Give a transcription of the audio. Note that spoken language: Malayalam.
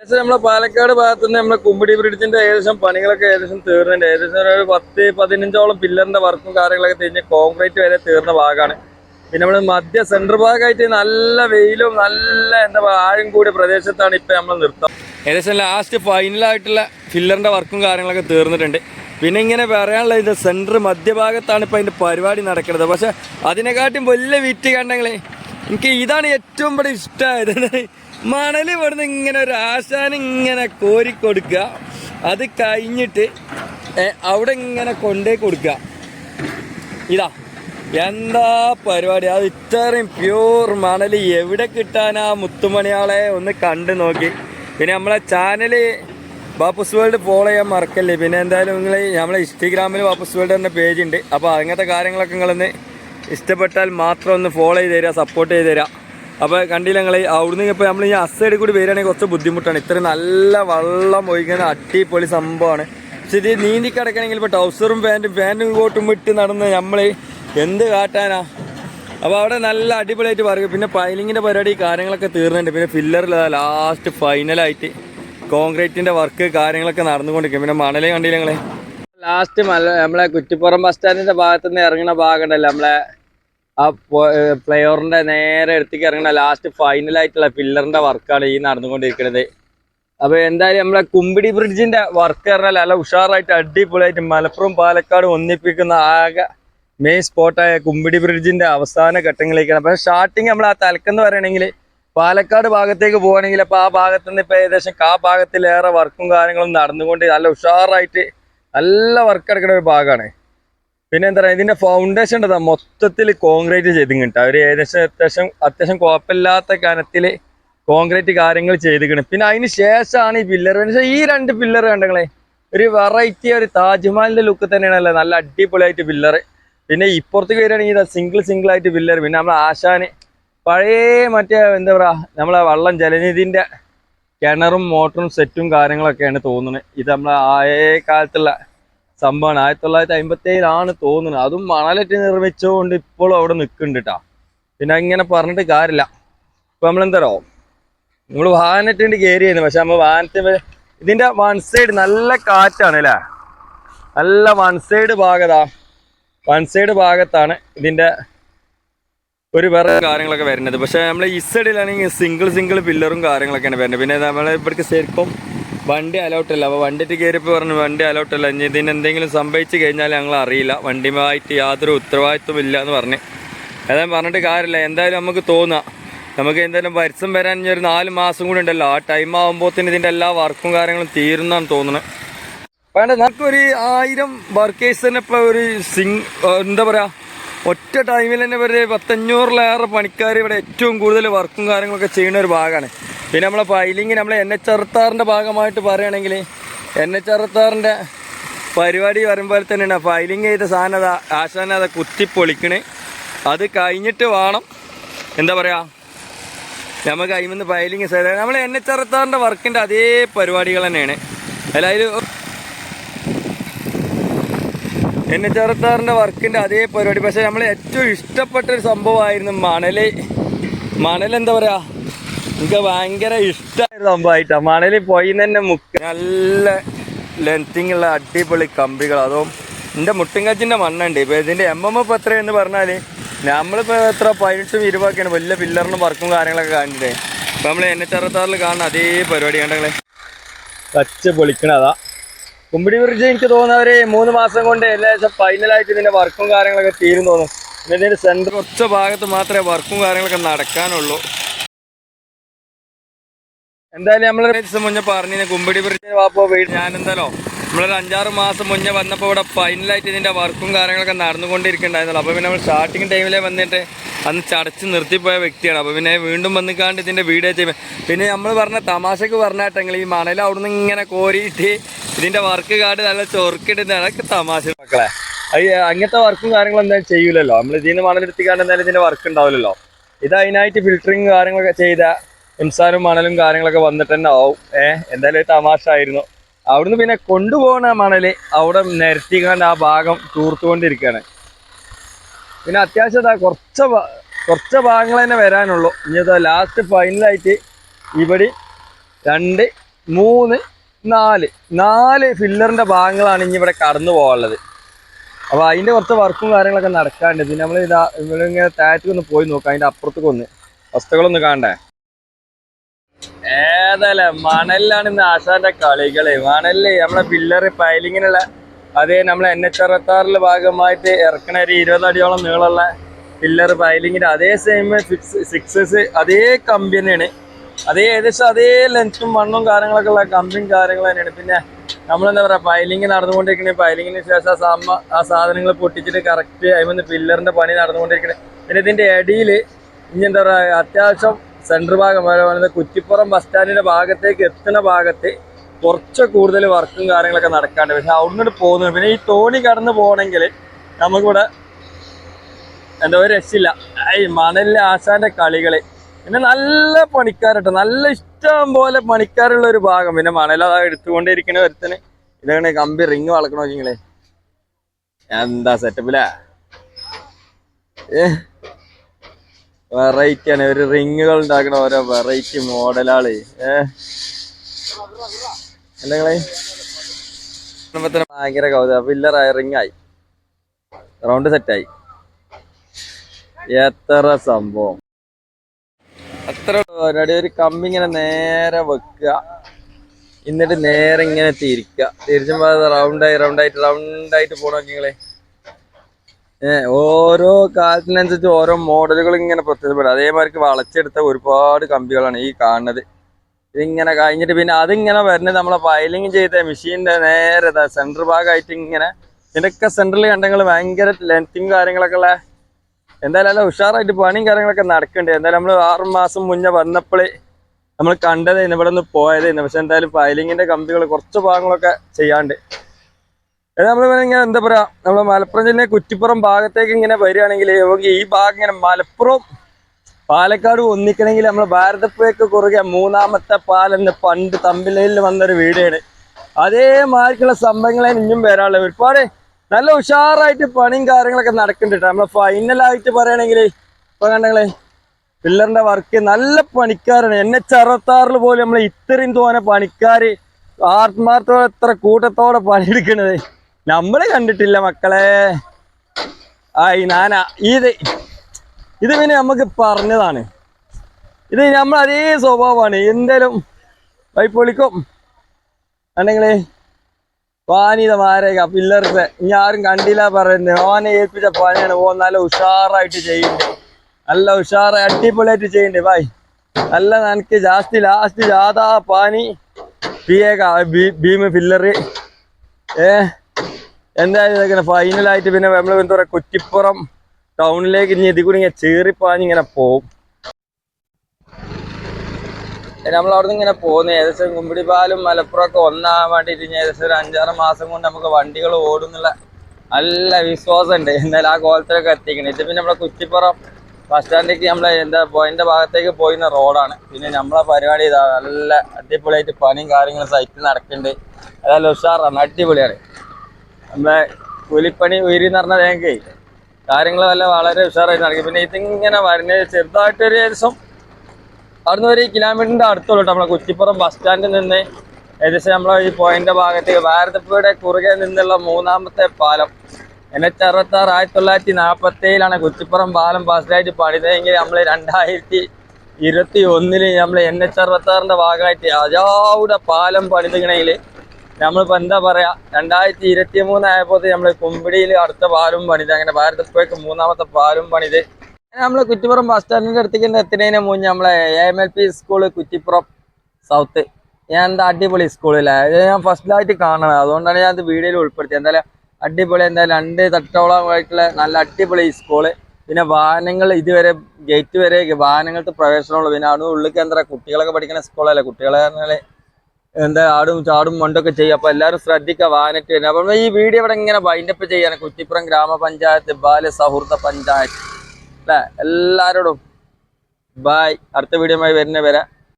ഏകദേശം നമ്മളെ പാലക്കാട് ഭാഗത്ത് നിന്ന് നമ്മളെ കുമ്പിടി ബ്രിഡ്ജിന്റെ ഏകദേശം പണികളൊക്കെ ഏകദേശം തീർന്നിട്ടുണ്ട്. ഏകദേശം ഒരു പത്ത് പതിനഞ്ചോളം പില്ലറിന്റെ വർക്കും കാര്യങ്ങളൊക്കെ തിരിഞ്ഞ് കോൺക്രീറ്റ് വരെ തീർന്ന ഭാഗമാണ്. പിന്നെ നമ്മൾ മധ്യ സെൻട്രൽ ഭാഗമായിട്ട് നല്ല വെയിലും നല്ല എന്താ പറയുക ആഴം കൂടിയ പ്രദേശത്താണ് ഇപ്പൊ നമ്മൾ നിർത്താം ഏകദേശം ലാസ്റ്റ് ഫൈനലായിട്ടുള്ള ഫില്ലറിന്റെ വർക്കും കാര്യങ്ങളൊക്കെ തീർന്നിട്ടുണ്ട്. പിന്നെ ഇങ്ങനെ പറയാനുള്ള ഇത് സെന്റർ മധ്യഭാഗത്താണ് ഇപ്പം അതിന്റെ പരിപാടി നടക്കുന്നത്. പക്ഷേ അതിനെക്കാട്ടും വലിയ വിറ്റ് കണ്ടെങ്കിൽ എനിക്ക് ഇതാണ് ഏറ്റവും ഇവിടെ ഇഷ്ടമായത് മണൽ ഇവിടുന്ന് ഇങ്ങനെ ഒരു ആശാൻ ഇങ്ങനെ കോരി കൊടുക്കുക. അത് കഴിഞ്ഞിട്ട് അവിടെ ഇങ്ങനെ കൊണ്ടേ കൊടുക്കുക. ഇതാ എന്താ പരിപാടി? അത് ഇത്രയും പ്യൂർ മണൽ എവിടെ കിട്ടാനാ മുത്തുമണിയാളെ ഒന്ന് കണ്ടു നോക്കി. പിന്നെ നമ്മളെ ചാനൽ ബാപ്പുസ് വേൾഡ് ഫോളോ ചെയ്യാൻ മറക്കല്ലേ? പിന്നെ എന്തായാലും നിങ്ങൾ നമ്മളെ ഇൻസ്റ്റഗ്രാമിൽ ബാപ്പുസ് വേൾഡ് എന്ന പേജ് ഉണ്ട്. അപ്പോൾ അങ്ങനത്തെ കാര്യങ്ങളൊക്കെ നിങ്ങളൊന്ന് ഇഷ്ടപ്പെട്ടാൽ മാത്രം ഒന്ന് ഫോളോ ചെയ്ത് തരിക സപ്പോർട്ട് ചെയ്ത് തരിക അപ്പോൾ കണ്ടില്ല നിങ്ങൾ അവിടുന്ന് ഇപ്പോൾ നമ്മൾ ഈ അസൈഡിൽ കൂടി വരികയാണെങ്കിൽ കുറച്ച് ബുദ്ധിമുട്ടാണ്. ഇത്ര നല്ല വെള്ളം ഒഴിക്കുന്ന അടിപൊളി സംഭവമാണ്. പക്ഷെ ഇത് നീന്തി കിടക്കണമെങ്കിൽ ഇപ്പോൾ ട്രൗസറും പാന്റും പാന്റും കോട്ടും വിട്ട് നടന്ന് നമ്മൾ എന്ത് കാട്ടാനാ? അപ്പോൾ അവിടെ നല്ല അടിപൊളിയായിട്ട് പറയും പിന്നെ പൈലിങ്ങിന്റെ പരിപാടി കാര്യങ്ങളൊക്കെ തീർന്നിട്ടുണ്ട്. പിന്നെ ഫില്ലറിൽ ലാസ്റ്റ് ഫൈനലായിട്ട് കോൺക്രീറ്റിന്റെ വർക്ക് കാര്യങ്ങളൊക്കെ നടന്നുകൊണ്ടിരിക്കും പിന്നെ മണലേ കണ്ടില്ല ഞങ്ങളെ ലാസ്റ്റ് നമ്മളെ കുറ്റിപ്പുറം ബസ് സ്റ്റാൻഡിന്റെ ഭാഗത്തുനിന്ന് ഇറങ്ങുന്ന ഭാഗം ഉണ്ടല്ലോ നമ്മളെ ആ പ്ലെയറിന്റെ നേരെ എടുത്തേക്ക് ഇറങ്ങുന്ന ലാസ്റ്റ് ഫൈനലായിട്ടുള്ള പില്ലറിന്റെ വർക്കാണ് ഈ നടന്നുകൊണ്ടിരിക്കുന്നത്. അപ്പൊ എന്തായാലും നമ്മളെ കുമ്പിടി ബ്രിഡ്ജിന്റെ വർക്ക് പറഞ്ഞാൽ നല്ല ഉഷാറായിട്ട് അടിപൊളിയായിട്ട് മലപ്പുറം പാലക്കാട് ഒന്നിപ്പിക്കുന്ന ആകെ മെയിൻ സ്പോട്ടായ കുമ്പിടി ബ്രിഡ്ജിന്റെ അവസാന ഘട്ടങ്ങളിലേക്കാണ്. അപ്പൊ സ്റ്റാർട്ടിങ് നമ്മൾ ആ തലക്കെന്ന് പറയണമെങ്കിൽ പാലക്കാട് ഭാഗത്തേക്ക് പോകണമെങ്കിൽ അപ്പൊ ആ ഭാഗത്ത് നിന്ന് ഇപ്പോൾ ഏകദേശം ആ ഭാഗത്തിലേറെ വർക്കും കാര്യങ്ങളും നടന്നുകൊണ്ട് നല്ല ഉഷാറായിട്ട് നല്ല വർക്ക് എടുക്കുന്ന ഒരു ഭാഗമാണ്. പിന്നെ എന്താ പറയുക ഇതിന്റെ ഫൗണ്ടേഷൻ ഉണ്ടതാ മൊത്തത്തിൽ കോൺക്രീറ്റ് ചെയ്ത് ചെയ്തിട്ടുണ്ട് അവർ ഏകദേശം അത്യാവശ്യം അത്യാവശ്യം കുഴപ്പമില്ലാത്ത കനത്തിൽ കോൺക്രീറ്റ് കാര്യങ്ങൾ ചെയ്തിരിക്കണം പിന്നെ അതിന് ശേഷമാണ് ഈ പില്ലർ ഈ രണ്ട് പില്ലർ കണ്ടങ്ങളെ ഒരു വെറൈറ്റി ഒരു താജ്മഹലിന്റെ ലുക്ക് തന്നെയാണല്ലേ. നല്ല അടിപൊളിയായിട്ട് പില്ലർ പിന്നെ ഇപ്പുറത്തേക്ക് വരികയാണെങ്കിൽ സിംഗിൾ സിംഗിൾ ആയിട്ട് പില്ലർ പിന്നെ നമ്മളെ ആശാന് പഴയ മറ്റേ എന്താ പറയാ നമ്മളെ വള്ളം ജലനിധിന്റെ കിണറും മോട്ടറും സെറ്റും കാര്യങ്ങളൊക്കെയാണ് തോന്നുന്നത്. ഇത് നമ്മളെ ആയ കാലത്തുള്ള സംഭവമാണ്. ആയിരത്തി തൊള്ളായിരത്തി അമ്പത്തി ഏഴിലാണ് തോന്നുന്നത്. അതും മണലിട്ട് നിർമ്മിച്ചുകൊണ്ട് ഇപ്പോഴും അവിടെ നിൽക്കുന്നുണ്ട് കേട്ടോ പിന്നെ ഇങ്ങനെ പറഞ്ഞിട്ട് കാര്യമില്ല ഇപ്പൊ നമ്മളെന്താറോ നമ്മൾ വാഹനത്തിന്റെ കയറി ചെയ്യുന്നു പക്ഷെ നമ്മൾ വാഹനത്തിന് ഇതിന്റെ വൺ സൈഡ് നല്ല കാറ്റാണ് അല്ലേ നല്ല വൺ സൈഡ് ഭാഗതാ വൺ സൈഡ് ഭാഗത്താണ് ഇതിന്റെ ഒരു വേറെ കാര്യങ്ങളൊക്കെ വരുന്നത്. പക്ഷേ നമ്മൾ ഈ സൈഡിലാണെങ്കിൽ സിംഗിൾ സിംഗിൾ പില്ലറും കാര്യങ്ങളൊക്കെയാണ് വരുന്നത്. പിന്നെ നമ്മൾ ഇവിടേക്ക് ശരിക്കും വണ്ടി അലോട്ടല്ല. അപ്പോൾ വണ്ടിയിട്ട് കയറിയപ്പോൾ പറഞ്ഞു വണ്ടി അലോട്ടല്ല. ഇനി ഇതിന് എന്തെങ്കിലും സംഭവിച്ചു കഴിഞ്ഞാൽ ഞങ്ങൾ അറിയില്ല. വണ്ടിയുമായിട്ട് യാതൊരു ഉത്തരവാദിത്വം ഇല്ല എന്ന് പറഞ്ഞ്. ഏതായാലും പറഞ്ഞിട്ട് കാര്യമില്ല. എന്തായാലും നമുക്ക് തോന്നാം. നമുക്ക് എന്തായാലും പരസ്യം വരാൻ ഇനി ഒരു നാല് മാസം കൂടി ഉണ്ടല്ലോ. ആ ടൈം ആകുമ്പോഴത്തേന് ഇതിന്റെ എല്ലാ വർക്കും കാര്യങ്ങളും തീരുന്നാണ് തോന്നുന്നത് വേണ്ട നമുക്കൊരു ആയിരം വർക്കേഴ്സ് തന്നെ ഇപ്പോൾ ഒരു സിങ് എന്താ പറയുക ഒറ്റ ടൈമിൽ തന്നെ ഒരു പത്തഞ്ഞൂറിലേറെ പണിക്കാർ ഇവിടെ ഏറ്റവും കൂടുതൽ വർക്കും കാര്യങ്ങളൊക്കെ ചെയ്യുന്ന ഒരു ഭാഗമാണ് പിന്നെ നമ്മളെ ഫൈലിംഗ് നമ്മൾ എൻ എച്ച് അറുത്താറിന്റെ ഭാഗമായിട്ട് പറയുകയാണെങ്കിൽ എൻ എച്ച് അറുത്താറിന്റെ പരിപാടി വരുമ്പോൾ തന്നെയാണ്. ഫൈലിംഗ് ചെയ്ത സാധനം ആശാന അത് കുത്തിപ്പൊളിക്കണേ. അത് കഴിഞ്ഞിട്ട് വേണം എന്താ പറയുക നമുക്ക് അതിൽ ഫയലിംഗ് സൈഡ് നമ്മൾ എൻ എച്ച് അറുത്താറിന്റെ വർക്കിന്റെ അതേ പരിപാടികൾ തന്നെയാണ്. അതായത് എൻ എച്ച് അറുത്താറിന്റെ വർക്കിന്റെ അതേ പരിപാടി. പക്ഷേ നമ്മൾ ഏറ്റവും ഇഷ്ടപ്പെട്ട ഒരു സംഭവമായിരുന്നു മണൽ മണൽ എന്താ പറയുക എനിക്ക് ഭയങ്കര ഇഷ്ടമായ സംഭവമായിട്ടാ മണലിൽ പോയി തന്നെ മുക്ക് നല്ല ലെങ്തിങ് ഉള്ള അടിപൊളി കമ്പികൾ അതും എന്റെ മുട്ടിങ്കച്ചിന്റെ മണ്ണുണ്ട്. ഇപ്പോൾ ഇതിന്റെ എം എം എഫ് എത്രയെന്ന് പറഞ്ഞാൽ നമ്മളിപ്പോൾ എത്ര പതിനെട്ടും ഇരുപതൊക്കെയാണ് വലിയ പില്ലറിനും വർക്കും കാര്യങ്ങളൊക്കെ കാണിട്ടേ അപ്പോൾ നമ്മൾ എൻ എച്ച് അറുപത്താറിൽ കാണുന്ന അതേ പരിപാടി കണ്ടങ്ങളെ കച്ച് പൊളിക്കണതാ. കുമ്പിടി ബ്രിഡ്ജ് എനിക്ക് തോന്നുന്നവര് മൂന്ന് മാസം കൊണ്ട് ഏകദേശം ഫൈനലായിട്ട് ഇതിന്റെ വർക്കും കാര്യങ്ങളൊക്കെ തീരും തോന്നുന്നു. പിന്നെ ഇതിന്റെ സെന്റർ ഒറ്റ ഭാഗത്ത് മാത്രമേ വർക്കും കാര്യങ്ങളൊക്കെ നടക്കാനുള്ളൂ. എന്തായാലും നമ്മൾ മുന്നേ പറഞ്ഞു കുമ്പിടി ബ്രിഡ്ജ് വാപ്പോ ഞാൻ എന്തായാലോ നമ്മളൊരു അഞ്ചാറ് മാസം മുന്നേ വന്നപ്പോൾ ഇവിടെ ഫൈനലായിട്ട് ഇതിന്റെ വർക്കും കാര്യങ്ങളൊക്കെ നടന്നുകൊണ്ടിരിക്കുന്നുണ്ടായിരുന്നല്ലോ. അപ്പോൾ പിന്നെ നമ്മൾ സ്റ്റാർട്ടിങ് ടൈമിലേ വന്നിട്ട് അന്ന് ചടച്ച് നിർത്തിപ്പോയ വ്യക്തിയാണ്. അപ്പോൾ പിന്നെ വീണ്ടും വന്നിക്കാണ്ട് ഇതിന്റെ വീഡിയോ ചെയ്യുമ്പോൾ പിന്നെ നമ്മൾ പറഞ്ഞ തമാശക്ക് പറഞ്ഞാട്ടെങ്കിൽ ഈ മണൽ അവിടുന്ന് ഇങ്ങനെ കോരിയിട്ട് ഇതിന്റെ വർക്ക് കാട് നല്ല ചൊറുക്കിടുന്ന അതൊക്കെ തമാശ. മക്കളെ അങ്ങനത്തെ വർക്കും കാര്യങ്ങളും എന്തായാലും ചെയ്യൂലല്ലോ. നമ്മൾ ഇതിൽ നിന്ന് മണലെടുത്തിക്കാണ്ട് എന്തായാലും ഇതിന്റെ വർക്ക് ഉണ്ടാവില്ലല്ലോ. ഇത് അതിനായിട്ട് ഫിൽറ്ററിങ് കാര്യങ്ങളൊക്കെ ചെയ്ത എംസാനും മണലും കാര്യങ്ങളൊക്കെ വന്നിട്ട് തന്നെ ആവും. ഏഹ് എന്തായാലും തമാശ ആയിരുന്നു അവിടുന്ന് പിന്നെ കൊണ്ടുപോകുന്ന മണൽ അവിടെ നിരത്തിക്കാണ്ട് ആ ഭാഗം തൂർത്തുകൊണ്ടിരിക്കുകയാണ്. പിന്നെ അത്യാവശ്യം ഇതാ കുറച്ച് കുറച്ച് ഭാഗങ്ങൾ തന്നെ വരാനുള്ളൂ. ഇനി ഇതാ ലാസ്റ്റ് ഫൈനലായിട്ട് ഇവിടെ രണ്ട് മൂന്ന് നാല്. നാല് ഫില്ലറിന്റെ ഭാഗങ്ങളാണ് ഇനി ഇവിടെ കടന്നു പോകാനുള്ളത്. അപ്പോൾ അതിന്റെ കുറച്ച് വർക്കും കാര്യങ്ങളൊക്കെ നടക്കാണ്ട് പിന്നെ നമ്മൾ ഇതാ ഇവിടെ ഇങ്ങനെ താഴത്തേക്ക് ഒന്ന് പോയി നോക്കാം അതിന്റെ അപ്പുറത്തേക്ക് ഒന്ന്. വസ്തുക്കളൊന്ന് കാണണ്ടേ? ഏതല്ല? മണലിലാണ് ഇന്ന് ആശാന്റെ കളികൾ. മണലിൽ നമ്മളെ പില്ലറ് പൈലിങ്ങിനുള്ള അതേ നമ്മളെ എൻ എച്ച് അറുപത്തി ഭാഗമായിട്ട് ഇറക്കണ ഒരു ഇരുപത് അടിയോളം നീളമുള്ള പില്ലർ പൈലിങ്ങിന്റെ അതേ സെയിം സിക്സ് സിക്സസ് അതേ കമ്പി തന്നെയാണ്. അതേ ഏകദേശം അതേ ലെങ്ത്തും മണ്ണും കാര്യങ്ങളൊക്കെ ഉള്ള കമ്പിയും കാര്യങ്ങൾ തന്നെയാണ്. പിന്നെ നമ്മളെന്താ പറയുക പൈലിങ് നടന്നുകൊണ്ടിരിക്കണേ പൈലിങ്ങിന് ശേഷം ആ സാമ ആ സാധനങ്ങൾ പൊട്ടിച്ചിട്ട് കറക്റ്റ് അതിൽ നിന്ന് പില്ലറിന്റെ പണി നടന്നുകൊണ്ടിരിക്കണേ. പിന്നെ ഇതിന്റെ അടിയിൽ ഇനി എന്താ പറയുക അത്യാവശ്യം സെൻട്രൽ ഭാഗം പറയുന്നത് കുറ്റിപ്പുറം ബസ് സ്റ്റാൻഡിന്റെ ഭാഗത്തേക്ക് എത്തുന്ന ഭാഗത്ത് കുറച്ച് കൂടുതൽ വർക്കും കാര്യങ്ങളൊക്കെ നടക്കാണ്ട് പക്ഷെ അവിടുന്ന് പോകുന്നത് പിന്നെ ഈ തോണി കടന്ന് പോകണമെങ്കിൽ നമുക്കിവിടെ എന്താ ഒരു രക്ഷയില്ല. ഈ മണലിലെ ആശാന്റെ കളികൾ പിന്നെ നല്ല പണിക്കാരട്ടോ നല്ല ഇഷ്ടം പോലെ പണിക്കാരുള്ള ഒരു ഭാഗം. പിന്നെ മണൽ അതാ എടുത്തുകൊണ്ടിരിക്കുന്ന ഒരുത്തന്. ഇതാണ് കമ്പി റിങ് വളക്കണോ നിങ്ങളെ എന്താ സെറ്റപ്പിലാ വെറൈറ്റി ആണ്. ഒരു റിങ്ങുകൾ ഉണ്ടാക്കണ ഓരോ വെറൈറ്റി മോഡലാൾ ഏഹ് അല്ലേ ഭയങ്കര കൗതുക. പില്ലറായ റിങ്ങായി റൗണ്ട് സെറ്റായി എത്ര സംഭവം? അത്ര പരിപാടി. ഒരു കമ്പി ഇങ്ങനെ നേരെ വെക്കുക. എന്നിട്ട് നേരെ ഇങ്ങനെ തിരിക്കുക. തിരിച്ചുമ്പോ റൗണ്ടായി റൗണ്ടായിട്ട് റൗണ്ടായിട്ട് പോണോ നിങ്ങളെ? ഓരോ കാലത്തിനനുസരിച്ച് ഓരോ മോഡലുകൾ ഇങ്ങനെ പ്രത്യക്ഷപ്പെടും. അതേമാതിരി വളച്ചെടുത്ത ഒരുപാട് കമ്പികളാണ് ഈ കാണുന്നത്. ഇതിങ്ങനെ കഴിഞ്ഞിട്ട് പിന്നെ അതിങ്ങനെ വരുന്നത് നമ്മളെ ഫയലിംഗ് ചെയ്ത മെഷീന്റെ നേരെ സെന്റർ ഭാഗമായിട്ട് ഇങ്ങനെ ഇതിന്റെയൊക്കെ സെന്ററിൽ കണ്ടെങ്കിൽ ഭയങ്കര ലെങ്ത്തും കാര്യങ്ങളൊക്കെ ഉള്ള എന്തായാലും അല്ല ഉഷാറായിട്ട് പണിയും കാര്യങ്ങളൊക്കെ നടക്കുന്നുണ്ട് എന്തായാലും നമ്മൾ ആറ് മാസം മുന്നേ വന്നപ്പോൾ നമ്മൾ കണ്ടത് ഇവിടെ നിന്ന് പോയതായിരുന്നു പക്ഷെ എന്തായാലും ഫയലിങ്ങിന്റെ കമ്പികൾ കുറച്ച് ഭാഗങ്ങളൊക്കെ ചെയ്യാണ്ട് നമ്മൾ ഇങ്ങനെ എന്താ പറയാ നമ്മളെ മലപ്പുറം ജില്ലയിലെ കുറ്റിപ്പുറം ഭാഗത്തേക്ക് ഇങ്ങനെ വരികയാണെങ്കിൽ നമുക്ക് ഈ ഭാഗം ഇങ്ങനെ മലപ്പുറം പാലക്കാട് ഒന്നിക്കണമെങ്കിൽ നമ്മൾ ഭാരതപ്പുഴയ്ക്ക് കുറുകെ മൂന്നാമത്തെ പാലെന്ന് പണ്ട് തമ്പിലയിൽ വന്നൊരു വീടാണ്. അതേമാതിരിക്കുള്ള സംഭവങ്ങളെ ഇനിയും വരാനുള്ളത്. ഒരുപാട് നല്ല ഉഷാറായിട്ട് പണിയും കാര്യങ്ങളൊക്കെ നടക്കുന്നുണ്ട് നമ്മൾ ഫൈനലായിട്ട് പറയുകയാണെങ്കിൽ ഇപ്പൊ കണ്ടെങ്കിൽ പില്ലറിന്റെ വർക്ക് നല്ല പണിക്കാരാണ്. അറുപത്തി ആറിൽ പോലും നമ്മൾ ഇത്രയും തോനെ പണിക്കാർ ആത്മാർത്ഥത്തോടെ എത്ര കൂട്ടത്തോടെ പണിയെടുക്കണത്. നമ്മൾ കണ്ടിട്ടില്ല മക്കളെ. ആയി നാനാ. ഇത് ഇത് പിന്നെ നമുക്ക് പറഞ്ഞതാണ്. ഇത് നമ്മൾ അതേ സ്വഭാവമാണ്. എന്തേലും വൈപ്പൊളിക്കും. അല്ലെങ്കിൽ പാനീത മാരേക പില്ലറിന്റെ ഇനി ആരും കണ്ടില്ല പറയുന്നത്. ഓനെ ഏൽപ്പിച്ച പണിയാണ്. ഓ നല്ല ഉഷാറായിട്ട് ചെയ്യുന്നുണ്ട്. നല്ല ഉഷാറായി അടിപൊളിയായിട്ട് ചെയ്യുന്നുണ്ട്. ബായ് നല്ല നനക്ക് ജാസ്തി ലാസ്റ്റ് ജാഥാ പാനി പിയേക ഭീമ ഫില്ലറ്. ഏ? എന്തായാലും ഇതൊക്കെ ഫൈനലായിട്ട് പിന്നെ നമ്മൾ എന്താ പറയുക കുറ്റിപ്പുറം ടൗണിലേക്ക് ഇനി ഇതിൽ കൂടി ഇങ്ങനെ ചേറിപ്പാഞ്ഞ് ഇങ്ങനെ പോവും. നമ്മൾ അവിടെ ഇങ്ങനെ പോകുന്നത് ഏകദേശം കുമ്പിടിപ്പാലും മലപ്പുറം ഒക്കെ ഒന്നാകാൻ വേണ്ടിയിട്ട് ഇനി ഏകദേശം ഒരു അഞ്ചാറ് മാസം കൊണ്ട് നമുക്ക് വണ്ടികൾ ഓടുന്നുള്ള നല്ല വിശ്വാസം ഉണ്ട് എന്തായാലും ആ കോലത്തിലൊക്കെ എത്തിക്കണം ഇത് പിന്നെ നമ്മളെ കുറ്റിപ്പുറം ബസ് സ്റ്റാൻഡിലേക്ക് നമ്മളെ എന്താ പോയിന്റെ ഭാഗത്തേക്ക് പോയിരുന്ന റോഡാണ് പിന്നെ നമ്മളെ പരിപാടി ഇതാ നല്ല അടിപൊളിയായിട്ട് പണിയും കാര്യങ്ങളും സൈറ്റിൽ നടക്കുന്നുണ്ട്. അതായത് ഉഷാറാണ് അടിപൊളിയാണ്. നമ്മളെ കൂലിപ്പണി ഉയരി എന്ന് പറഞ്ഞാൽ ഞങ്ങൾക്ക് കാര്യങ്ങൾ നല്ല വളരെ ഉഷാറായി നടക്കി. പിന്നെ ഇതിങ്ങനെ വരുന്നത് ചെറുതായിട്ടൊരു ഏകദേശം അവിടുന്ന് ഒരു കിലോമീറ്ററിന്റെ അടുത്തുള്ളൂ കേട്ടോ. നമ്മളെ കുറ്റിപ്പുറം ബസ് സ്റ്റാൻഡിൽ നിന്ന് ഏകദേശം നമ്മളെ ഈ പോയിന്റ് ഭാഗത്ത് ഭാരതപ്പുഴയുടെ കുറുകെ നിന്നുള്ള മൂന്നാമത്തെ പാലം. എൻ എച്ച് അറുപത്തി ആറ് ആയിരത്തി തൊള്ളായിരത്തി നാൽപ്പത്തി ഏഴിലാണ് കുറ്റിപ്പുറം പാലം ഫസ്റ്റായിട്ട് പണിതെങ്കിൽ നമ്മൾ രണ്ടായിരത്തി ഇരുപത്തി ഒന്നിൽ നമ്മൾ എൻ എച്ച് അറുപത്തി ആറിന്റെ ഭാഗമായിട്ട് അജാവുടെ പാലം പണിതുകണമെങ്കിൽ നമ്മളിപ്പോ എന്താ പറയാ രണ്ടായിരത്തി ഇരുപത്തി മൂന്ന് ആയപ്പോ നമ്മൾ കുമ്പിടിയിൽ അടുത്ത പാലും പണിത് അങ്ങനെ ഭാരതപ്പുഴക്ക് മൂന്നാമത്തെ പാലും പണിത്. നമ്മൾ കുറ്റിപ്പുറം ബസ് സ്റ്റാൻഡിന്റെ അടുത്തേക്ക് എത്തുന്നതിന് മുന്നേ നമ്മളെ A M L P school Kuttippuram south ഞാൻ എന്താ അടിപൊളി സ്കൂളില്ല ഇത് ഞാൻ ഫസ്റ്റിലായിട്ട് കാണണം അതുകൊണ്ടാണ് ഞാൻ അത് വീഡിയോയിൽ ഉൾപ്പെടുത്തിയത്. എന്തായാലും അടിപൊളി എന്തായാലും രണ്ട് തട്ടോളമായിട്ടുള്ള നല്ല അടിപൊളി സ്കൂൾ പിന്നെ വാഹനങ്ങൾ ഇതുവരെ ഗേറ്റ് വരെ വാഹനങ്ങൾക്ക് പ്രവേശനമുള്ളൂ പിന്നെ അവിടെ ഉള്ളിൽ എന്താ കുട്ടികളൊക്കെ പഠിക്കുന്ന സ്കൂളല്ലേ കുട്ടികളെ പറഞ്ഞാൽ എന്താ ആടും ചാടും മണ്ടൊക്കെ ചെയ്യും. അപ്പൊ എല്ലാവരും ശ്രദ്ധിക്ക വാനറ്റ് വരുന്നത്. അപ്പൊ ഈ വീഡിയോ ഇവിടെ ഇങ്ങനെ വൈൻഡപ്പ് ചെയ്യാണ് കുറ്റിപ്പുറം ഗ്രാമപഞ്ചായത്ത് ബാല സൗഹൃദ പഞ്ചായത്ത്. അല്ലെ? എല്ലാരോടും ബായ് അടുത്ത വീഡിയോ വരുന്ന വരെ